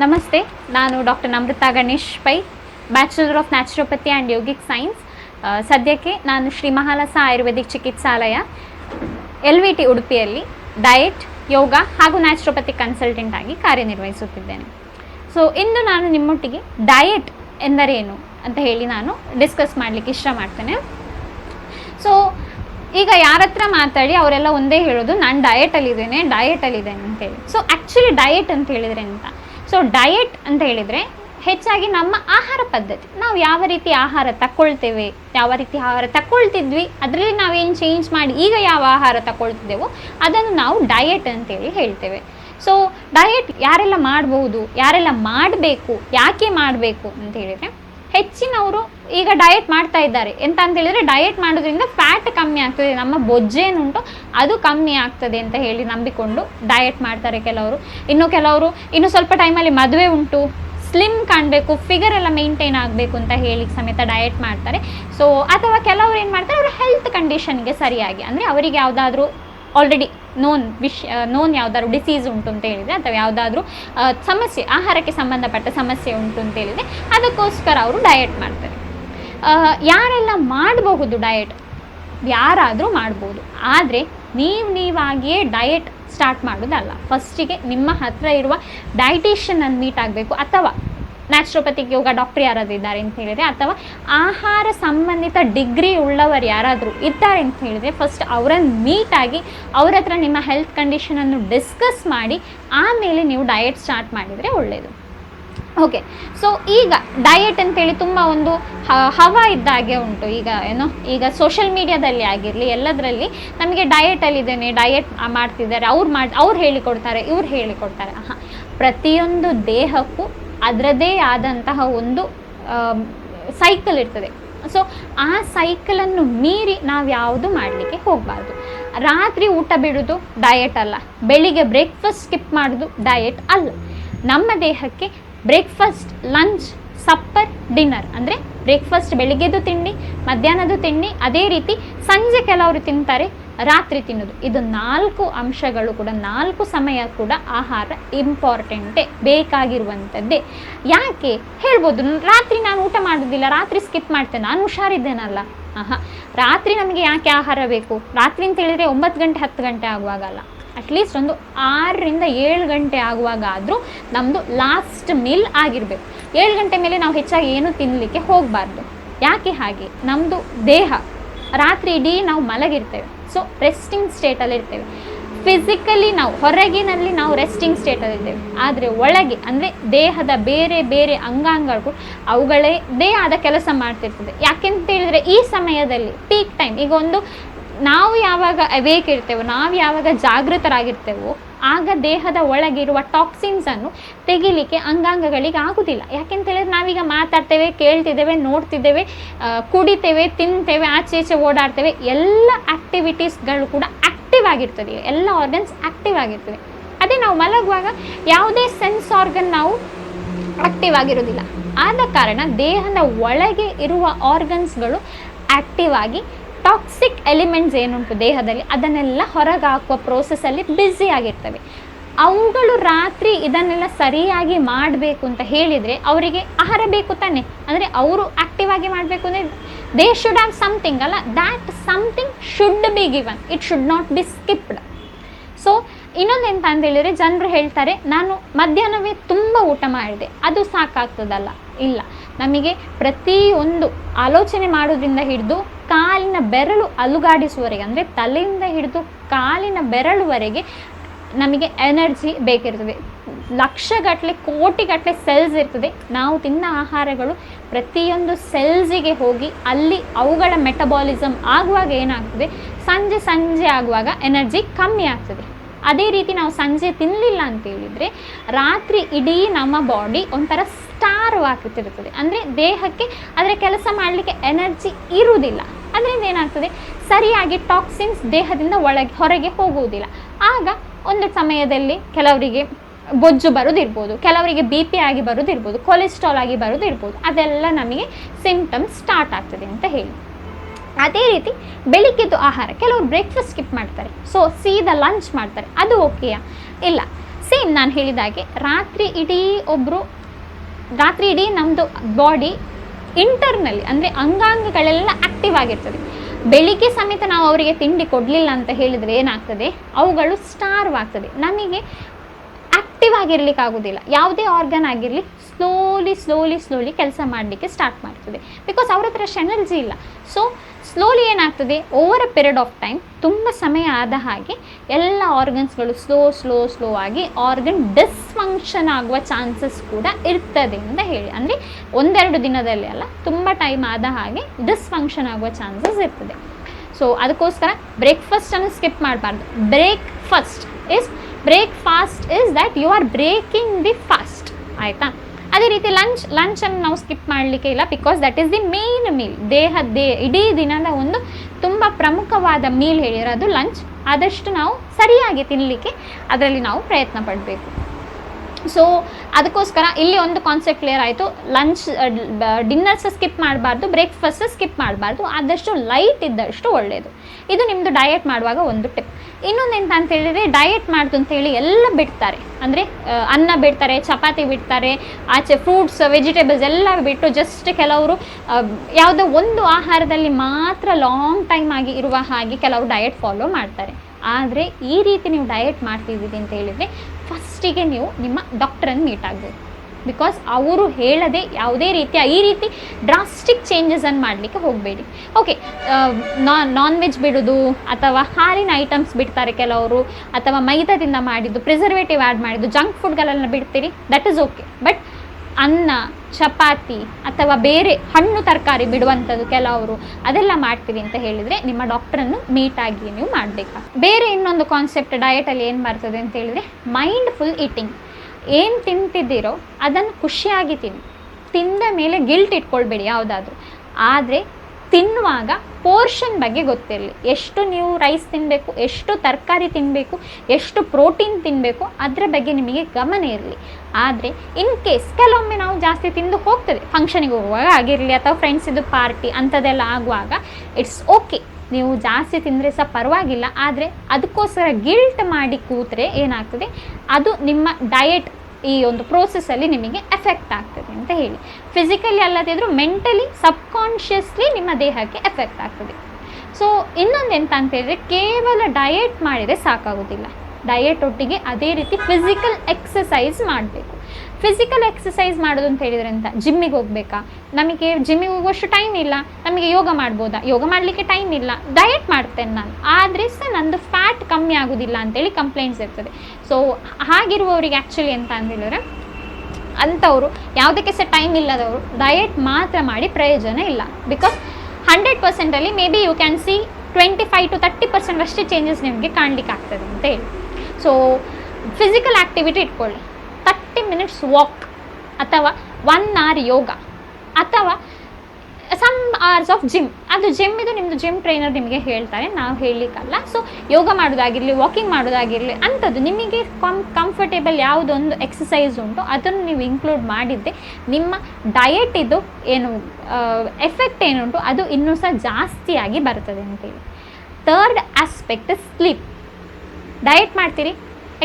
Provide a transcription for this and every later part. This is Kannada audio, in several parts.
ನಮಸ್ತೆ, ನಾನು doctor Namratha Ganesh Pai bachelor of naturopathy and yogic science ಸದ್ಯಕ್ಕೆ ನಾನು Shri Mahalasa Ayurvedic ಚಿಕಿತ್ಸಾಲಯ, L V T ಉಡುಪಿಯಲ್ಲಿ ಡಯೆಟ್ ಯೋಗ ಹಾಗೂ ನ್ಯಾಚುರೋಪತಿ ಕನ್ಸಲ್ಟೆಂಟ್ ಆಗಿ ಕಾರ್ಯನಿರ್ವಹಿಸುತ್ತಿದ್ದೇನೆ. ಸೊ ಇಂದು ನಾನು ನಿಮ್ಮೊಟ್ಟಿಗೆ ಡಯೆಟ್ ಎಂದರೇನು ಅಂತ ಹೇಳಿ ನಾನು ಡಿಸ್ಕಸ್ ಮಾಡಲಿಕ್ಕೆ ಇಷ್ಟ ಮಾಡ್ತೇನೆ. ಸೊ ಈಗ ಯಾರ ಹತ್ರ ಮಾತಾಡಿ ಅವರೆಲ್ಲ ಒಂದೇ ಹೇಳೋದು, ನಾನು ಡಯಟಲ್ಲಿದ್ದೇನೆ ಡಯಟಲ್ಲಿದ್ದೇನೆ ಅಂತೇಳಿ ಸೊ ಆ್ಯಕ್ಚುಲಿ ಡಯೆಟ್ ಅಂತ ಹೇಳಿದರೆ ಅಂತ ಸೊ ಡಯೆಟ್ ಅಂತ ಹೇಳಿದರೆ ಹೆಚ್ಚಾಗಿ ನಮ್ಮ ಆಹಾರ ಪದ್ಧತಿ. ನಾವು ಯಾವ ರೀತಿ ಆಹಾರ ತಗೊಳ್ತೇವೆ ಯಾವ ರೀತಿ ಆಹಾರ ತಗೊಳ್ತಿದ್ವಿ ಅದರಲ್ಲಿ ನಾವೇನು ಚೇಂಜ್ ಮಾಡಿ, ಈಗ ಯಾವ ಆಹಾರ ತಗೊಳ್ತಿದ್ದೇವೋ ಅದನ್ನು ನಾವು ಡಯೆಟ್ ಅಂತೇಳಿ ಹೇಳ್ತೇವೆ. ಸೊ ಡಯೆಟ್ ಯಾರೆಲ್ಲ ಮಾಡಬಹುದು ಯಾರೆಲ್ಲ ಮಾಡಬೇಕು, ಯಾಕೆ ಮಾಡಬೇಕು ಅಂತ ಹೇಳಿದರೆ, ಹೆಚ್ಚಿನವರು ಈಗ ಡಯಟ್ ಮಾಡ್ತಾ ಇದ್ದಾರೆ. ಎಂತ ಅಂತ ಹೇಳಿದ್ರೆ ಡಯಟ್ ಮಾಡೋದ್ರಿಂದ ಫ್ಯಾಟ್ ಕಮ್ಮಿ ಆಗ್ತದೆ. ನಮ್ಮ ಬೊಜ್ಜೇನುಂಟು ಅದು ಕಮ್ಮಿ ಆಗ್ತದೆ ಅಂತ ಹೇಳಿ ನಂಬಿಕೊಂಡು ಡಯಟ್ ಮಾಡ್ತಾರೆ ಕೆಲವರು. ಇನ್ನು ಕೆಲವರು ಇನ್ನು ಸ್ವಲ್ಪ ಟೈಮಲ್ಲಿ ಮದುವೆ ಉಂಟು. ಸ್ಲಿಮ್ ಕಾಣಬೇಕು ಫಿಗರ್ ಎಲ್ಲ ಮೇಂಟೈನ್ ಆಗಬೇಕು ಅಂತ ಹೇಳಿ ಸಮೇತ ಡಯಟ್ ಮಾಡ್ತಾರೆ. ಸೊ ಅಥವಾ ಕೆಲವರು ಏನು ಮಾಡ್ತಾರೆ, ಅವರ ಹೆಲ್ತ್ ಕಂಡೀಷನ್ಗೆ ಸರಿಯಾಗಿ, ಅಂದರೆ ಅವರಿಗೆ ಯಾವುದಾದ್ರೂ ಆಲ್ರೆಡಿ ನೋನ್ ವಿಷ್ ನೋನ್ ಯಾವುದಾದ್ರು ಡಿಸೀಸ್ ಉಂಟು ಅಂತ ಹೇಳಿದರೆ, ಅಥವಾ ಯಾವುದಾದ್ರೂ ಸಮಸ್ಯೆ, ಆಹಾರಕ್ಕೆ ಸಂಬಂಧಪಟ್ಟ ಸಮಸ್ಯೆ ಉಂಟು ಅಂತ ಹೇಳಿದರೆ, ಅದಕ್ಕೋಸ್ಕರ ಅವರು ಡಯಟ್ ಮಾಡ್ತಾರೆ. ಯಾರೆಲ್ಲ ಮಾಡಬಹುದು ಡಯೆಟ್ ಯಾರಾದರೂ ಮಾಡ್ಬೋದು. ಆದರೆ ನೀವು ನೀವಾಗಿಯೇ ಡಯೆಟ್ ಸ್ಟಾರ್ಟ್ ಮಾಡೋದಲ್ಲ. ಫಸ್ಟಿಗೆ ನಿಮ್ಮ ಹತ್ರ ಇರುವ ಡಯಟಿಷಿಯನನ್ನು ಮೀಟ್ ಆಗಬೇಕು. ಅಥವಾ ನ್ಯಾಚುರೋಪತಿಕ್ ಯೋಗ ಡಾಕ್ಟರ್ ಯಾರಾದರೂ ಇದ್ದಾರೆ ಅಂತ ಹೇಳಿದರೆ, ಅಥವಾ ಆಹಾರ ಸಂಬಂಧಿತ ಡಿಗ್ರಿ ಉಳ್ಳವರು ಯಾರಾದರೂ ಇದ್ದಾರೆ ಅಂತ ಹೇಳಿದರೆ ಫಸ್ಟ್ ಅವರನ್ನು ಮೀಟಾಗಿ ಅವ್ರ ಹತ್ರ ನಿಮ್ಮ ಹೆಲ್ತ್ ಕಂಡೀಷನನ್ನು ಡಿಸ್ಕಸ್ ಮಾಡಿ, ಆಮೇಲೆ ನೀವು ಡಯೆಟ್ ಸ್ಟಾರ್ಟ್ ಮಾಡಿದರೆ ಒಳ್ಳೆಯದು ಓಕೆ ಸೊ ಈಗ ಡಯೆಟ್ ಅಂತೇಳಿ ತುಂಬ ಒಂದು ಹ- ಇದ್ದ ಇದ್ದಾಗೆ ಉಂಟು. ಈಗ ಏನೋ, ಈಗ ಸೋಷಿಯಲ್ ಮೀಡಿಯಾದಲ್ಲಿ ಆಗಿರಲಿ, ಎಲ್ಲದರಲ್ಲಿ ನಮಗೆ ಡಯೆಟಲ್ಲಿದ್ದೇನೆ ಡಯೆಟ್ ಮಾಡ್ತಿದ್ದಾರೆ. ಅವ್ರು ಮಾಡಿ, ಅವ್ರು ಹೇಳಿಕೊಡ್ತಾರೆ, ಇವ್ರು ಹೇಳಿಕೊಡ್ತಾರೆ. ಹಾಂ ಪ್ರತಿಯೊಂದು ದೇಹಕ್ಕೂ ಅದರದೇ ಆದಂತಹ ಒಂದು ಸೈಕಲ್ ಇರ್ತದೆ. ಸೊ ಆ ಸೈಕಲನ್ನು ಮೀರಿ ನಾವು ಯಾವುದು ಮಾಡಲಿಕ್ಕೆ ಹೋಗಬಾರ್ದು. ರಾತ್ರಿ ಊಟ ಬಿಡೋದು ಡಯೆಟ್ ಅಲ್ಲ. ಬೆಳಿಗ್ಗೆ ಬ್ರೇಕ್ಫಾಸ್ಟ್ ಸ್ಕಿಪ್ ಮಾಡೋದು ಡಯೆಟ್ ಅಲ್ಲ. ನಮ್ಮ ದೇಹಕ್ಕೆ ಬ್ರೇಕ್ಫಾಸ್ಟ್, ಲಂಚ್, ಸಪ್ಪರ್, ಡಿನ್ನರ್. ಅಂದರೆ ಬ್ರೇಕ್ಫಾಸ್ಟ್ ಬೆಳಿಗ್ಗೆದು ತಿಂಡಿ ಮಧ್ಯಾಹ್ನದ್ದು ತಿಂಡಿ ಅದೇ ರೀತಿ ಸಂಜೆ ಕೆಲವರು ತಿಂತಾರೆ, ರಾತ್ರಿ ತಿನ್ನೋದು. ಇದು ನಾಲ್ಕು ಅಂಶಗಳು ಕೂಡ, ನಾಲ್ಕು ಸಮಯ ಕೂಡ ಆಹಾರ ಇಂಪಾರ್ಟೆಂಟೇ ಬೇಕಾಗಿರುವಂಥದ್ದೇ. ಯಾಕೆ? ಹೇಳ್ಬೋದು, ರಾತ್ರಿ ನಾನು ಊಟ ಮಾಡೋದಿಲ್ಲ, ರಾತ್ರಿ ಸ್ಕಿಪ್ ಮಾಡ್ತೇನೆ, ನಾನು ಹುಷಾರಿದ್ದೇನಲ್ಲ? ಆಹಾ, ರಾತ್ರಿ ನಮಗೆ ಯಾಕೆ ಆಹಾರ ಬೇಕು? ರಾತ್ರಿ ಅಂತ ಹೇಳಿದರೆ ಒಂಬತ್ತು ಗಂಟೆ, ಹತ್ತು ಗಂಟೆ ಆಗುವಾಗಲ್ಲ. ಅಟ್ಲೀಸ್ಟ್ ಒಂದು ಆರರಿಂದ ಏಳು ಗಂಟೆ ಆಗುವಾಗ ಆದರೂ ನಮ್ಮದು ಲಾಸ್ಟ್ ಮೀಲ್ ಆಗಿರಬೇಕು. ಏಳು ಗಂಟೆ ಮೇಲೆ ನಾವು ಹೆಚ್ಚಾಗಿ ಏನು ತಿನ್ನಲಿಕ್ಕೆ ಹೋಗಬಾರ್ದು. ಯಾಕೆ ಹಾಗೆ? ನಮ್ಮದು ದೇಹ. ರಾತ್ರಿ ಇಡೀ ನಾವು ಮಲಗಿರ್ತೇವೆ. ಸೊ ರೆಸ್ಟಿಂಗ್ ಸ್ಟೇಟಲ್ಲಿ ಇರ್ತೇವೆ. ಫಿಸಿಕಲಿ ನಾವು, ಹೊರಗಿನಲ್ಲಿ ನಾವು ರೆಸ್ಟಿಂಗ್ ಸ್ಟೇಟಲ್ಲಿ ಇರ್ತೇವೆ. ಆದರೆ ಒಳಗೆ, ಅಂದರೆ ದೇಹದ ಬೇರೆ ಬೇರೆ ಅಂಗಾಂಗಗಳು, ಅವುಗಳೇ ಆದ ಕೆಲಸ ಮಾಡ್ತಿರ್ತದೆ. ಯಾಕೆಂತ ಹೇಳಿದರೆ ಈ ಸಮಯದಲ್ಲಿ ಪೀಕ್ ಟೈಮ್ ಈಗ ಒಂದು ನಾವು ಯಾವಾಗ ಅವೇಕ್ ಇರ್ತೇವೋ, ನಾವು ಯಾವಾಗ ಜಾಗೃತರಾಗಿರ್ತೇವೋ, ಆಗ ದೇಹದ ಒಳಗಿರುವ ಟಾಕ್ಸಿನ್ಸನ್ನು ತೆಗಿಲಿಕ್ಕೆ ಅಂಗಾಂಗಗಳಿಗೆ ಆಗುದಿಲ್ಲ. ಯಾಕೆಂತ ಹೇಳಿದ್ರೆ ನಾವೀಗ ಮಾತಾಡ್ತೇವೆ, ಕೇಳ್ತಿದ್ದೇವೆ, ನೋಡ್ತಿದ್ದೇವೆ ಕುಡಿತೇವೆ, ತಿಂತೇವೆ, ಆಚೆ ಈಚೆ ಓಡಾಡ್ತೇವೆ, ಎಲ್ಲ ಆ್ಯಕ್ಟಿವಿಟೀಸ್ಗಳು ಕೂಡ ಆ್ಯಕ್ಟಿವ್ ಆಗಿರ್ತದೆ. ಎಲ್ಲ ಆರ್ಗನ್ಸ್ ಆಕ್ಟಿವ್ ಆಗಿರ್ತದೆ. ಅದೇ ನಾವು ಮಲಗುವಾಗ ಯಾವುದೇ ಸೆನ್ಸ್ ಆರ್ಗನ್ ನಾವು ಆಕ್ಟಿವ್ ಆಗಿರೋದಿಲ್ಲ ಆದ ಕಾರಣ ದೇಹದ ಒಳಗೆ ಇರುವ ಆರ್ಗನ್ಸ್ಗಳು ಆಕ್ಟಿವ್ ಆಗಿ ಟಾಕ್ಸಿಕ್ ಎಲಿಮೆಂಟ್ಸ್ ಏನುಂಟು ದೇಹದಲ್ಲಿ, ಅದನ್ನೆಲ್ಲ ಹೊರಗೆ ಹಾಕುವ ಪ್ರೋಸೆಸ್ಸಲ್ಲಿ ಬ್ಯುಸಿ ಆಗಿರ್ತವೆ. ಅವುಗಳು ರಾತ್ರಿ ಇದನ್ನೆಲ್ಲ ಸರಿಯಾಗಿ ಮಾಡಬೇಕು ಅಂತ ಹೇಳಿದರೆ ಅವರಿಗೆ ಆಹಾರ ಬೇಕು ತಾನೆ. ಅಂದರೆ ಅವರು ಆಕ್ಟಿವ್ ಆಗಿ ಮಾಡಬೇಕು ಅಂದರೆ ದೇ ಶುಡ್ ಹ್ಯಾವ್ ಸಮಥಿಂಗ್ ಅಲ್ಲ that something should be given it should not be skipped so ಇನ್ನೊಂದು ಎಂತ ಅಂತ ಹೇಳಿದರೆ ಜನರು ಹೇಳ್ತಾರೆ, ನಾನು ಮಧ್ಯಾಹ್ನವೇ ತುಂಬ ಊಟ ಮಾಡಿದೆ, ಅದು ಸಾಕಾಗ್ತದಲ್ಲ. ಇಲ್ಲ, ನಮಗೆ ಪ್ರತಿಯೊಂದು ಆಲೋಚನೆ ಮಾಡೋದ್ರಿಂದ ಹಿಡಿದು ಕಾಲಿನ ಬೆರಳು ಅಲುಗಾಡಿಸುವವರೆಗೆ, ಅಂದರೆ ತಲೆಯಿಂದ ಹಿಡಿದು ಕಾಲಿನ ಬೆರಳುವರೆಗೆ ನಮಗೆ ಎನರ್ಜಿ ಬೇಕಿರ್ತದೆ. ಲಕ್ಷಗಟ್ಟಲೆ ಕೋಟಿಗಟ್ಟಲೆ ಸೆಲ್ಸ್ ಇರ್ತದೆ. ನಾವು ತಿನ್ನ ಆಹಾರಗಳು ಪ್ರತಿಯೊಂದು ಸೆಲ್ಸಿಗೆ ಹೋಗಿ ಅಲ್ಲಿ ಅವುಗಳ ಮೆಟಬಾಲಿಸಮ್ ಆಗುವಾಗ ಏನಾಗ್ತದೆ? ಸಂಜೆ ಸಂಜೆ ಆಗುವಾಗ ಎನರ್ಜಿ ಕಮ್ಮಿ ಆಗ್ತದೆ. ಅದೇ ರೀತಿ ನಾವು ಸಂಜೆ ತಿನ್ನಲಿಲ್ಲ ಅಂತ ಹೇಳಿದರೆ ರಾತ್ರಿ ಇಡೀ ನಮ್ಮ ಬಾಡಿ ಒಂಥರ ಸ್ಟಾರ್ ಆಗುತ್ತಿರುತ್ತದೆ ಅಂದರೆ ದೇಹಕ್ಕೆ ಅದರ ಕೆಲಸ ಮಾಡಲಿಕ್ಕೆ ಎನರ್ಜಿ ಇರುವುದಿಲ್ಲ. ಅದರಿಂದ ಏನಾಗ್ತದೆ? ಸರಿಯಾಗಿ ಟಾಕ್ಸಿನ್ಸ್ ದೇಹದಿಂದ ಒಳಗೆ, ಹೊರಗೆ ಹೋಗುವುದಿಲ್ಲ. ಆಗ ಒಂದು ಸಮಯದಲ್ಲಿ ಕೆಲವರಿಗೆ ಬೊಜ್ಜು ಬರೋದಿರ್ಬೋದು, ಕೆಲವರಿಗೆ ಬಿ ಪಿ ಆಗಿ ಬರೋದಿರ್ಬೋದು ಕೊಲೆಸ್ಟ್ರಾಲ್ ಆಗಿ ಬರೋದಿರ್ಬೋದು, ಅದೆಲ್ಲ ನಮಗೆ ಸಿಂಪ್ಟಮ್ಸ್ ಸ್ಟಾರ್ಟ್ ಆಗ್ತದೆ ಅಂತ ಹೇಳಿ. ಅದೇ ರೀತಿ ಬೆಳಿಗ್ಗೆದ್ದು ಆಹಾರ, ಕೆಲವರು ಬ್ರೇಕ್ಫಾಸ್ಟ್ ಸ್ಕಿಪ್ ಮಾಡ್ತಾರೆ. ಸೊ ಸೀದಾ ಲಂಚ್ ಮಾಡ್ತಾರೆ. ಅದು ಓಕೆಯಾ ಇಲ್ಲ. ಸೇಮ್ ನಾನು ಹೇಳಿದಾಗೆ ರಾತ್ರಿ ಇಡೀ ಒಬ್ಬರು ರಾತ್ರಿ ಇಡೀ ನಮ್ಮದು ಬಾಡಿ ಇಂಟರ್ನಲ್ಲಿ ಅಂದರೆ ಅಂಗಾಂಗಗಳೆಲ್ಲ ಆ್ಯಕ್ಟಿವ್ ಆಗಿರ್ತದೆ. ಬೆಳಿಗ್ಗೆ ಸಮೇತ ನಾವು ಅವರಿಗೆ ತಿಂಡಿ ಕೊಡಲಿಲ್ಲ ಅಂತ ಹೇಳಿದರೆ ಏನಾಗ್ತದೆ? ಅವುಗಳು ಸ್ಟಾರ್ವ್ ಆಗ್ತದೆ. ನಮಗೆ ಆ್ಯಕ್ಟಿವ್ ಆಗಿರ್ಲಿಕ್ಕೆ ಆಗೋದಿಲ್ಲ. ಯಾವುದೇ ಆರ್ಗನ್ ಆಗಿರಲಿ ಸ್ಲೋಲಿ ಸ್ಲೋಲಿ ಸ್ಲೋಲಿ ಕೆಲಸ ಮಾಡಲಿಕ್ಕೆ ಸ್ಟಾರ್ಟ್ ಮಾಡ್ತದೆ. ಬಿಕಾಸ್ ಅವ್ರ ಹತ್ರ ಶೆನರ್ಜಿ ಇಲ್ಲ. ಸೊ ಸ್ಲೋಲಿ ಏನಾಗ್ತದೆ? Over a period of time ತುಂಬ ಸಮಯ ಆದ ಹಾಗೆ ಎಲ್ಲ ಆರ್ಗನ್ಸ್ಗಳು ಸ್ಲೋ ಸ್ಲೋ ಸ್ಲೋ ಆಗಿ ಆರ್ಗನ್ ಡಿಸ್ಫಂಕ್ಷನ್ ಆಗುವ ಚಾನ್ಸಸ್ ಕೂಡ ಇರ್ತದೆ ಅಂತ ಹೇಳಿ. ಅಂದರೆ ಒಂದೆರಡು ದಿನದಲ್ಲಿ ಅಲ್ಲ, ತುಂಬ ಟೈಮ್ ಆದ ಹಾಗೆ ಡಿಸ್ಫಂಕ್ಷನ್ ಆಗುವ ಚಾನ್ಸಸ್ ಇರ್ತದೆ. ಸೊ ಅದಕ್ಕೋಸ್ಕರ ಬ್ರೇಕ್ಫಾಸ್ಟನ್ನು ಸ್ಕಿಪ್ ಮಾಡಬಾರ್ದು. Break first is break fast is that you are breaking the fast ಆಯಿತಾ? ಅದೇ ರೀತಿ ಲಂಚ್ ಲಂಚನ್ನು ನಾವು ಸ್ಕಿಪ್ ಮಾಡಲಿಕ್ಕೆ ಇಲ್ಲ because that is the main meal ದೇಹ, ದೇ, ಇಡೀ ದಿನದ ಒಂದು ತುಂಬ ಪ್ರಮುಖವಾದ ಮೀಲ್ ಹೇಳಿರೋದು ಲಂಚ್ ಆದಷ್ಟು ನಾವು ಸರಿಯಾಗಿ ತಿನ್ನಲಿಕ್ಕೆ ಅದರಲ್ಲಿ ನಾವು ಪ್ರಯತ್ನ ಪಡಬೇಕು. ಸೊ ಅದಕ್ಕೋಸ್ಕರ ಇಲ್ಲಿ ಒಂದು ಕಾನ್ಸೆಪ್ಟ್ ಕ್ಲಿಯರ್ ಆಯಿತು. ಲಂಚ್ ಡಿನ್ನರ್ಸ್ ಸ್ಕಿಪ್ ಮಾಡಬಾರ್ದು ಬ್ರೇಕ್ಫಾಸ್ಟ್ ಸ್ಕಿಪ್ ಮಾಡಬಾರ್ದು. ಆದಷ್ಟು ಲೈಟ್ ಇದ್ದಷ್ಟು ಒಳ್ಳೆಯದು ಇದು ನಿಮ್ಮದು ಡಯಟ್ ಮಾಡುವಾಗ ಒಂದು ಟಿಪ್ ಇನ್ನೊಂದು ಎಂತ ಅಂತ ಹೇಳಿದರೆ ಡಯಟ್ ಮಾಡ್ತು ಅಂತ ಹೇಳಿ ಎಲ್ಲ ಬಿಡ್ತಾರೆ. ಅಂದರೆ ಅನ್ನ ಬಿಡ್ತಾರೆ, ಚಪಾತಿ ಬಿಡ್ತಾರೆ, ಆಚೆ ಫ್ರೂಟ್ಸ್ ವೆಜಿಟೇಬಲ್ಸ್ ಎಲ್ಲ ಬಿಟ್ಟು ಜಸ್ಟ್ ಕೆಲವರು ಯಾವುದೋ ಒಂದು ಆಹಾರದಲ್ಲಿ ಮಾತ್ರ ಲಾಂಗ್ ಟೈಮ್ ಆಗಿ ಇರುವ ಹಾಗೆ ಕೆಲವರು ಡಯಟ್ ಫಾಲೋ ಮಾಡ್ತಾರೆ. ಆದರೆ, ಈ ರೀತಿ ನೀವು ಡಯಟ್ ಮಾಡ್ತಿದ್ದೀರಿ ಅಂತ ಹೇಳಿದರೆ ಫಸ್ಟಿಗೆ ನೀವು ನಿಮ್ಮ ಡಾಕ್ಟ್ರನ್ನು ಮೀಟ್ ಆಗಬೇಕು ಬಿಕಾಸ್ ಅವರು ಹೇಳದೆ ಯಾವುದೇ ರೀತಿಯ ಈ ರೀತಿ ಡ್ರಾಸ್ಟಿಕ್ ಚೇಂಜಸನ್ನು ಮಾಡಲಿಕ್ಕೆ ಹೋಗಬೇಡಿ. ಓಕೆ ನಾನ್ ವೆಜ್ ಬಿಡೋದು ಅಥವಾ ಹಾಲಿನ ಐಟಮ್ಸ್ ಬಿಡ್ತಾರೆ ಕೆಲವರು, ಅಥವಾ ಮೈದಾದಿಂದ ಮಾಡಿದ್ದು ಪ್ರಿಸರ್ವೇಟಿವ್ ಆ್ಯಡ್ ಮಾಡಿದ್ದು ಜಂಕ್ ಫುಡ್ಗಳೆಲ್ಲ ಬಿಡ್ತೀರಿ ದಟ್ ಇಸ್ ಓಕೆ ಬಟ್ ಅನ್ನ ಚಪಾತಿ ಅಥವಾ ಬೇರೆ ಹಣ್ಣು ತರಕಾರಿ ಬಿಡುವಂಥದ್ದು ಕೆಲವರು ಅದೆಲ್ಲ ಮಾಡ್ತೀವಿ ಅಂತ ಹೇಳಿದರೆ ನಿಮ್ಮ ಡಾಕ್ಟ್ರನ್ನು ಆಗಿ ನೀವು ಮಾಡಬೇಕು. ಬೇರೆ ಇನ್ನೊಂದು ಕಾನ್ಸೆಪ್ಟ್ ಡಯಟಲ್ಲಿ ಏನು ಬರ್ತದೆ ಅಂತ ಹೇಳಿದರೆ ಮೈಂಡ್ಫುಲ್ ಈಟಿಂಗ್ ಏನು ತಿಂತಿದ್ದೀರೋ ಅದನ್ನು ಖುಷಿಯಾಗಿ ತಿನ್ನಿ. ತಿಂದ ಮೇಲೆ ಗಿಲ್ಟ್ ಇಟ್ಕೊಳ್ಬೇಡಿ ಯಾವುದಾದ್ರೂ. ಆದರೆ ತಿನ್ನುವಾಗ ಪೋರ್ಷನ್ ಬಗ್ಗೆ ಗೊತ್ತಿರಲಿ. ಎಷ್ಟು ನೀವು ರೈಸ್ ತಿನ್ನಬೇಕು ಎಷ್ಟು ತರಕಾರಿ ತಿನ್ನಬೇಕು ಎಷ್ಟು ಪ್ರೋಟೀನ್ ತಿನ್ನಬೇಕು ಅದರ ಬಗ್ಗೆ ನಿಮಗೆ ಗಮನ ಇರಲಿ. ಆದರೆ ಇನ್ ಕೇಸ್ ಕೆಲವೊಮ್ಮೆ ನಾವು ಜಾಸ್ತಿ ತಿಂದು ಹೋಗ್ತದೆ ಫಂಕ್ಷನಿಗೆ ಹೋಗುವಾಗ ಆಗಿರಲಿ ಅಥವಾ ಫ್ರೆಂಡ್ಸ್ ಇದು ಪಾರ್ಟಿ ಅಂಥದ್ದೆಲ್ಲ ಆಗುವಾಗ ಇಟ್ಸ್ ಓಕೆ ನೀವು ಜಾಸ್ತಿ ತಿಂದರೆ ಸಹ ಪರವಾಗಿಲ್ಲ, ಆದರೆ ಅದಕ್ಕೋಸ್ಕರ ಗಿಲ್ಟ್ ಮಾಡಿ ಕೂತ್ರೆ ಏನಾಗ್ತದೆ? ಅದು ನಿಮ್ಮ ಡಯಟ್ ಈ ಒಂದು ಪ್ರೋಸೆಸ್ಸಲ್ಲಿ ನಿಮಗೆ ಎಫೆಕ್ಟ್ ಆಗ್ತದೆ ಅಂತ ಹೇಳಿ. ಫಿಸಿಕಲಿ ಅಲ್ಲದಿದ್ದರೂ ಮೆಂಟಲಿ ಸಬ್ಕಾನ್ಷಿಯಸ್ಲಿ ನಿಮ್ಮ ದೇಹಕ್ಕೆ ಎಫೆಕ್ಟ್ ಆಗ್ತದೆ. ಸೊ ಇನ್ನೊಂದು ಎಂತ ಅಂತ ಹೇಳಿದ್ರೆ ಕೇವಲ ಡಯೆಟ್ ಮಾಡಿದರೆ ಸಾಕಾಗೋದಿಲ್ಲ. ಡಯೆಟ್ ಒಟ್ಟಿಗೆ ಅದೇ ರೀತಿ ಫಿಸಿಕಲ್ ಎಕ್ಸಸೈಸ್ ಮಾಡಬೇಕು. ಫಿಸಿಕಲ್ ಎಕ್ಸಸೈಸ್ ಮಾಡೋದು ಅಂತ ಹೇಳಿದ್ರೆ ಅಂತ ಜಿಮ್ಮಿಗೆ ಹೋಗಬೇಕಾ? ನಮಗೆ ಜಿಮ್ಮಿಗೆ ಹೋಗುವಷ್ಟು ಟೈಮ್ ಇಲ್ಲ. ನಮಗೆ ಯೋಗ ಮಾಡ್ಬೋದಾ? ಯೋಗ ಮಾಡಲಿಕ್ಕೆ ಟೈಮ್ ಇಲ್ಲ. ಡಯಟ್ ಮಾಡ್ತೇನೆ ನಾನು. ಆದರೆ ಸಹ ನಂದು ಫ್ಯಾಟ್ ಕಮ್ಮಿ ಆಗೋದಿಲ್ಲ ಅಂತೇಳಿ ಕಂಪ್ಲೇಂಟ್ಸ್ ಇರ್ತದೆ. ಸೊ ಹಾಗಿರುವವರಿಗೆ ಆ್ಯಕ್ಚುಲಿ ಅಂತ ಹೇಳಿದ್ರೆ, ಅಂಥವರು ಯಾವುದಕ್ಕೆ ಸಹ ಟೈಮ್ ಇಲ್ಲದವರು ಡಯಟ್ ಮಾತ್ರ ಮಾಡಿ ಪ್ರಯೋಜನ ಇಲ್ಲ. Because hundred ಪರ್ಸೆಂಟಲ್ಲಿ maybe you can see twenty five to thirty percent ಅಷ್ಟೇ ಚೇಂಜಸ್ ನಿಮಗೆ ಕಾಣಲಿಕ್ಕೆ ಆಗ್ತದೆ ಅಂತ ಸೊ ಫಿಸಿಕಲ್ ಆ್ಯಕ್ಟಿವಿಟಿ ಇಟ್ಕೊಳ್ಳಿ. ತರ್ಟಿ ಮಿನಿಟ್ಸ್ ವಾಕ್ ಅಥವಾ ಒನ್ ಅವರ್ ಯೋಗ ಅಥವಾ ಸಮ್ ಅವರ್ಸ್ ಆಫ್ ಜಿಮ್ ಅದು ಜಿಮ್ ಇದು ನಿಮ್ಮದು ಜಿಮ್ ಟ್ರೈನರ್ ನಿಮಗೆ ಹೇಳ್ತಾರೆ, ನಾವು ಹೇಳಲಿಕ್ಕಲ್ಲ. ಸೊ ಯೋಗ ಮಾಡೋದಾಗಿರಲಿ ವಾಕಿಂಗ್ ಮಾಡೋದಾಗಿರಲಿ, ಅಂಥದ್ದು ನಿಮಗೆ ಕಂ ಕಂಫರ್ಟೇಬಲ್ ಯಾವುದೊಂದು ಎಕ್ಸಸೈಸ್ ಉಂಟು ಅದನ್ನು ನೀವು ಇನ್ಕ್ಲೂಡ್ ಮಾಡಿದ್ದೆ ನಿಮ್ಮ ಡಯೆಟ್ ಇದು ಏನು ಎಫೆಕ್ಟ್ ಏನುಂಟು ಅದು ಇನ್ನೂ ಸಹ ಜಾಸ್ತಿಯಾಗಿ ಬರ್ತದೆ ಅಂತೇಳಿ ತರ್ಡ್ ಆಸ್ಪೆಕ್ಟ್ ಸ್ಲೀಪ್ ಡಯೆಟ್ ಮಾಡ್ತೀರಿ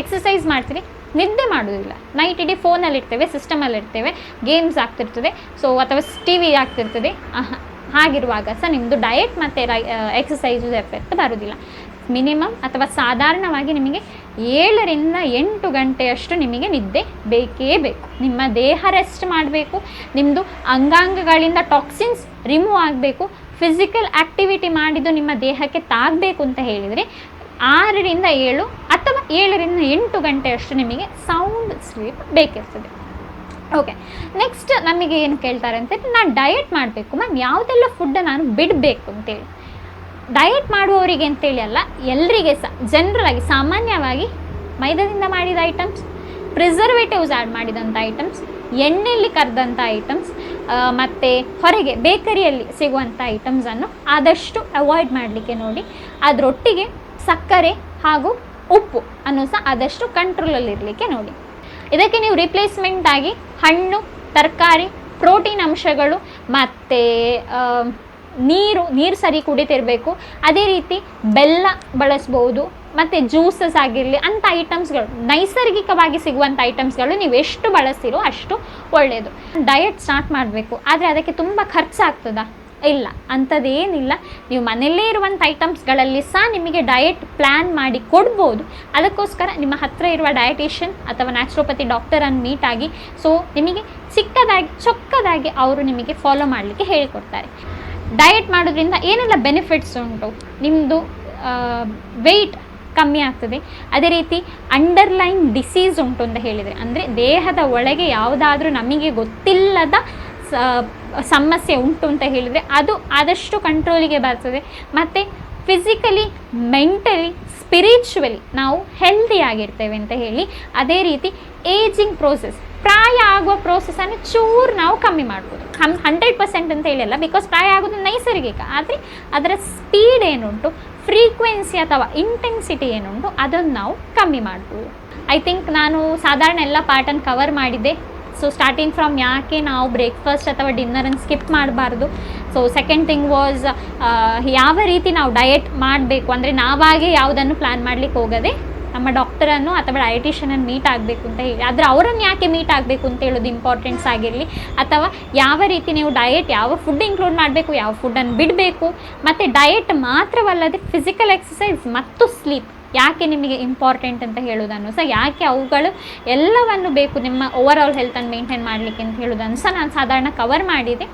ಎಕ್ಸಸೈಸ್ ಮಾಡ್ತೀರಿ ನಿದ್ದೆ ಮಾಡೋದಿಲ್ಲ ನೈಟ್ ಇಡೀ ಫೋನಲ್ಲಿರ್ತೇವೆ ಇರ್ತೇವೆ ಸಿಸ್ಟಮಲ್ಲಿ ಇರ್ತೇವೆ ಗೇಮ್ಸ್ ಆಗ್ತಿರ್ತದೆ. ಸೊ ಅಥವಾ ಟಿ ವಿ ಆಗ್ತಿರ್ತದೆ ಹಾಗಿರುವಾಗ ಸಹ ನಿಮ್ಮದು ಡಯಟ್ ಮತ್ತು ರೈ ಎಕ್ಸಸೈಸು ಎಫೆಕ್ಟ್ ಬರೋದಿಲ್ಲ ಮಿನಿಮಮ್ ಅಥವಾ ಸಾಧಾರಣವಾಗಿ ನಿಮಗೆ ಏಳರಿಂದ ಎಂಟು ಗಂಟೆಯಷ್ಟು ನಿಮಗೆ ನಿದ್ದೆ ಬೇಕೇ ಬೇಕು. ನಿಮ್ಮ ದೇಹ ರೆಸ್ಟ್ ಮಾಡಬೇಕು ನಿಮ್ಮದು ಅಂಗಾಂಗಗಳಿಂದ ಟಾಕ್ಸಿನ್ಸ್ ರಿಮೂವ್ ಆಗಬೇಕು ಫಿಸಿಕಲ್ ಆ್ಯಕ್ಟಿವಿಟಿ ಮಾಡಿದ್ದು ನಿಮ್ಮ ದೇಹಕ್ಕೆ ತಾಗಬೇಕು ಅಂತ ಹೇಳಿದರೆ ಆರರಿಂದ ಏಳು ಏಳರಿಂದ ಎಂಟು ಗಂಟೆಯಷ್ಟು ನಿಮಗೆ ಸೌಂಡ್ ಸ್ಲೀಪ್ ಬೇಕಿರ್ತದೆ. ಓಕೆ ನೆಕ್ಸ್ಟ್ ನಮಗೆ ಏನು ಕೇಳ್ತಾರೆ ಅಂತ ನಾನು ಡಯಟ್ ಮಾಡಬೇಕು ಮ್ಯಾಮ್ ಯಾವುದೆಲ್ಲ ಫುಡ್ ನಾನು ಬಿಡಬೇಕು ಅಂತೇಳಿ ಡಯಟ್ ಮಾಡುವವರಿಗೆ ಅಂತೇಳಿ ಅಲ್ಲ ಎಲ್ಲರಿಗೆ ಸಹ ಜನರಲಾಗಿ, ಸಾಮಾನ್ಯವಾಗಿ ಮೈದಾದಿಂದ ಮಾಡಿದ ಐಟಮ್ಸ್ ಪ್ರಿಸರ್ವೇಟಿವ್ಸ್ ಆ್ಯಡ್ ಮಾಡಿದಂಥ ಐಟಮ್ಸ್ ಎಣ್ಣೆಯಲ್ಲಿ ಕರೆದಂಥ ಐಟಮ್ಸ್ ಮತ್ತು ಹೊರಗೆ ಬೇಕರಿಯಲ್ಲಿ ಸಿಗುವಂಥ ಐಟಮ್ಸನ್ನು ಆದಷ್ಟು ಅವಾಯ್ಡ್ ಮಾಡಲಿಕ್ಕೆ ನೋಡಿ. ಅದರೊಟ್ಟಿಗೆ ಸಕ್ಕರೆ ಹಾಗೂ ಉಪ್ಪು ಅನ್ನು ಸಹ ಆದಷ್ಟು ಕಂಟ್ರೋಲಲ್ಲಿರಲಿಕ್ಕೆ ನೋಡಿ. ಇದಕ್ಕೆ ನೀವು ರಿಪ್ಲೇಸ್ಮೆಂಟ್ ಆಗಿ ಹಣ್ಣು, ತರಕಾರಿ ಪ್ರೋಟೀನ್ ಅಂಶಗಳು ಮತ್ತು ನೀರು ನೀರು ಸರಿ ಕುಡಿತಿರಬೇಕು. ಅದೇ ರೀತಿ ಬೆಲ್ಲ ಬಳಸ್ಬೋದು, ಮತ್ತು ಜ್ಯೂಸಸ್ ಆಗಿರಲಿ ಅಂಥ ಐಟಮ್ಸ್ಗಳು ನೈಸರ್ಗಿಕವಾಗಿ ಸಿಗುವಂಥ ಐಟಮ್ಸ್ಗಳು ನೀವು ಎಷ್ಟು ಬಳಸ್ತೀರೋ ಅಷ್ಟು ಒಳ್ಳೆಯದು ಡಯಟ್ ಸ್ಟಾರ್ಟ್ ಮಾಡಬೇಕು. ಆದರೆ ಅದಕ್ಕೆ ತುಂಬ ಖರ್ಚಾಗ್ತದಾ? ಇಲ್ಲ, ಅಂಥದ್ದೇನಿಲ್ಲ. ನೀವು ಮನೆಯಲ್ಲೇ ಇರುವಂಥ ಐಟಮ್ಸ್ಗಳಲ್ಲಿ ಸಹ ನಿಮಗೆ ಡಯಟ್ ಪ್ಲ್ಯಾನ್ ಮಾಡಿ ಕೊಡ್ಬೋದು. ಅದಕ್ಕೋಸ್ಕರ ನಿಮ್ಮ ಹತ್ತಿರ ಇರುವ ಡಯಟೇಷನ್ ಅಥವಾ ನ್ಯಾಚುರೋಪತಿ ಡಾಕ್ಟರನ್ನು ಮೀಟ್ ಆಗಿ ಸೊ ನಿಮಗೆ ಚಿಕ್ಕದಾಗಿ ಚೊಕ್ಕದಾಗಿ ಅವರು ನಿಮಗೆ ಫಾಲೋ ಮಾಡಲಿಕ್ಕೆ ಹೇಳಿಕೊಡ್ತಾರೆ. ಡಯಟ್ ಮಾಡೋದ್ರಿಂದ ಏನೆಲ್ಲ ಬೆನಿಫಿಟ್ಸ್ ಉಂಟು? ನಿಮ್ಮದು ವೆಯ್ಟ್ ಕಮ್ಮಿ ಆಗ್ತದೆ. ಅದೇ ರೀತಿ ಅಂಡರ್ಲೈನ್ ಡಿಸೀಸ್ ಉಂಟು ಅಂತ ಹೇಳಿದರೆ, ಅಂದರೆ ದೇಹದ ಒಳಗೆ ಯಾವುದಾದ್ರೂ ನಮಗೆ ಗೊತ್ತಿಲ್ಲದ ಸಮಸ್ಯೆ ಉಂಟು ಅಂತ ಹೇಳಿದರೆ ಅದು ಆದಷ್ಟು ಕಂಟ್ರೋಲಿಗೆ ಬರ್ತದೆ. ಮತ್ತು ಫಿಸಿಕಲಿ ಮೆಂಟಲಿ ಸ್ಪಿರಿಚುವಲಿ ನಾವು ಹೆಲ್ದಿಯಾಗಿರ್ತೇವೆ ಅಂತ ಹೇಳಿ ಅದೇ ರೀತಿ ಏಜಿಂಗ್ ಪ್ರೋಸೆಸ್ ಪ್ರಾಯ ಆಗುವ ಪ್ರೋಸೆಸನ್ನು ಚೂರು ನಾವು ಕಮ್ಮಿ ಮಾಡ್ಬೋದು. ಕಮ್ ಹಂಡ್ರೆಡ್ ಪರ್ಸೆಂಟ್ ಅಂತ ಹೇಳಿಲ್ಲ ಬಿಕಾಸ್ ಪ್ರಾಯ ಆಗೋದು ನೈಸರ್ಗಿಕ. ಆದರೆ ಅದರ ಸ್ಪೀಡ್ ಏನುಂಟು ಫ್ರೀಕ್ವೆನ್ಸಿ ಅಥವಾ ಇಂಟೆನ್ಸಿಟಿ ಏನುಂಟು, ಅದನ್ನು ನಾವು ಕಮ್ಮಿ ಮಾಡ್ಬೋದು. ಐ ಥಿಂಕ್ ನಾನು ಸಾಧಾರಣ ಎಲ್ಲ ಪಾರ್ಟನ್ನು ಕವರ್ ಮಾಡಿದ್ದೆ. ಸೊ ಸ್ಟಾರ್ಟಿಂಗ್ ಫ್ರಮ್ ಯಾಕೆ ನಾವು ಬ್ರೇಕ್ಫಾಸ್ಟ್ ಅಥವಾ ಡಿನ್ನರನ್ನು ಸ್ಕಿಪ್ ಮಾಡಬಾರ್ದು? ಸೊ ಸೆಕೆಂಡ್ ಥಿಂಗ್ ವಾಸ್ ಯಾವ ರೀತಿ ನಾವು ಡಯೆಟ್ ಮಾಡಬೇಕು? ಅಂದರೆ ನಾವಾಗೇ ಯಾವುದನ್ನು ಪ್ಲ್ಯಾನ್ ಮಾಡಲಿಕ್ಕೆ ಹೋಗದೆ ನಮ್ಮ ಡಾಕ್ಟರನ್ನು ಅಥವಾ ಡಯಟಿಷಿಯನನ್ನು ಮೀಟ್ ಆಗಬೇಕು ಅಂತ ಹೇಳಿ. ಆದರೆ ಅವರನ್ನು ಯಾಕೆ ಮೀಟ್ ಆಗಬೇಕು ಅಂತ ಹೇಳೋದು ಇಂಪಾರ್ಟೆನ್ಸ್ ಆಗಿರಲಿ. ಅಥವಾ ಯಾವ ರೀತಿ ನೀವು ಡಯೆಟ್ ಯಾವ ಫುಡ್ ಇನ್ಕ್ಲೂಡ್ ಮಾಡಬೇಕು, ಯಾವ ಫುಡ್ಡನ್ನು ಬಿಡಬೇಕು? ಮತ್ತು ಡಯೆಟ್ ಮಾತ್ರವಲ್ಲದೆ ಫಿಸಿಕಲ್ ಎಕ್ಸಸೈಸ್ ಮತ್ತು ಸ್ಲೀಪ್ ಯಾಕೆ ನಿಮಗೆ ಇಂಪಾರ್ಟೆಂಟ್ ಅಂತ ಹೇಳೋದನ್ನು ಸಹ, ಯಾಕೆ ಅವುಗಳು ಎಲ್ಲವನ್ನು ಬೇಕು ನಿಮ್ಮ ಓವರ್ ಆಲ್ ಹೆಲ್ತನ್ನು ಮೇಂಟೈನ್ ಮಾಡಲಿಕ್ಕೆ ಅಂತ ಹೇಳೋದನ್ನು ಸಹ ನಾನು ಸಾಧಾರಣ ಕವರ್ ಮಾಡಿದೆ.